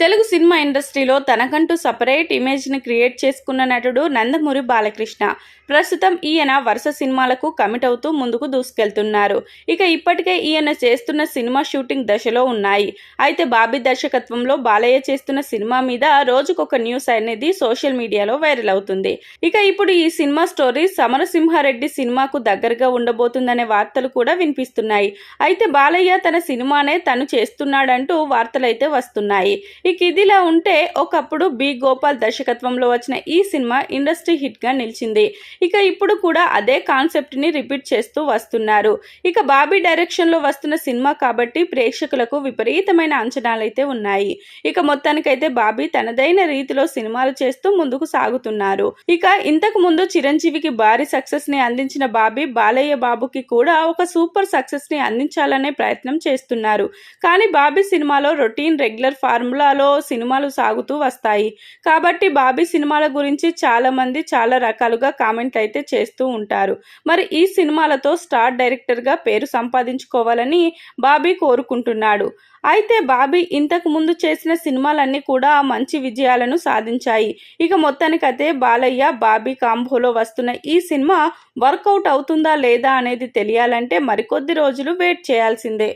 Telugu cinema ఇండస్ట్రీలో తనకంటూ separate ఇమేజ్ని క్రియేట్ చేసుకున్న నటుడు నందమూరి బాలకృష్ణ. ప్రస్తుతం ఈయన వరుస సినిమాలకు కమిట్ అవుతూ ముందుకు దూసుకెళ్తున్నారు. ఇక ఇప్పటికే ఈయన చేస్తున్న సినిమా షూటింగ్ దశలో ఉన్నాయి. అయితే బాబీ దర్శకత్వంలో బాలయ్య చేస్తున్న సినిమా మీద రోజుకొక న్యూస్ అనేది సోషల్ మీడియాలో వైరల్ అవుతుంది. ఇక ఇప్పుడు ఈ సినిమా స్టోరీ సమరసింహారెడ్డి సినిమాకు దగ్గరగా ఉండబోతుందనే వార్తలు కూడా వినిపిస్తున్నాయి. అయితే బాలయ్య తన సినిమానే తను చేస్తున్నాడంటూ వార్తలైతే వస్తున్నాయి. ఇక ఇదిలా ఉంటే ఒకప్పుడు బి. గోపాల్ దర్శకత్వంలో వచ్చిన ఈ సినిమా ఇండస్ట్రీ హిట్గా నిలిచింది. ఇక ఇప్పుడు కూడా అదే కాన్సెప్ట్ని రిపీట్ చేస్తూ వస్తున్నారు. ఇక బాబీ డైరెక్షన్లో వస్తున్న సినిమా కాబట్టి ప్రేక్షకులకు విపరీతమైన అంచనాలైతే ఉన్నాయి. ఇక మొత్తానికైతే బాబీ తనదైన రీతిలో సినిమాలు చేస్తూ ముందుకు సాగుతున్నారు. ఇక ఇంతకు ముందు చిరంజీవికి భారీ సక్సెస్ని అందించిన బాబీ బాలయ్య బాబుకి కూడా ఒక సూపర్ సక్సెస్ని అందించాలనే ప్రయత్నం చేస్తున్నారు. కానీ బాబీ సినిమాలో రొటీన్ రెగ్యులర్ ఫార్ములా ఫార్ములాలో సినిమాలు సాగుతూ వస్తాయి. కాబట్టి బాబీ సినిమాల గురించి చాలా మంది చాలా రకాలుగా కామెంట్ అయితే చేస్తూ ఉంటారు. మరి ఈ సినిమాలతో స్టార్ డైరెక్టర్గా పేరు సంపాదించుకోవాలని బాబీ కోరుకుంటున్నాడు. అయితే బాబీ ఇంతకు ముందు చేసిన సినిమాలన్నీ కూడా మంచి విజయాలను సాధించాయి. ఇక మొత్తానికైతే బాలయ్య బాబీ కాంబోలో వస్తున్న ఈ సినిమా వర్కౌట్ అవుతుందా లేదా అనేది తెలియాలంటే మరికొద్ది రోజులు వెయిట్ చేయాల్సిందే.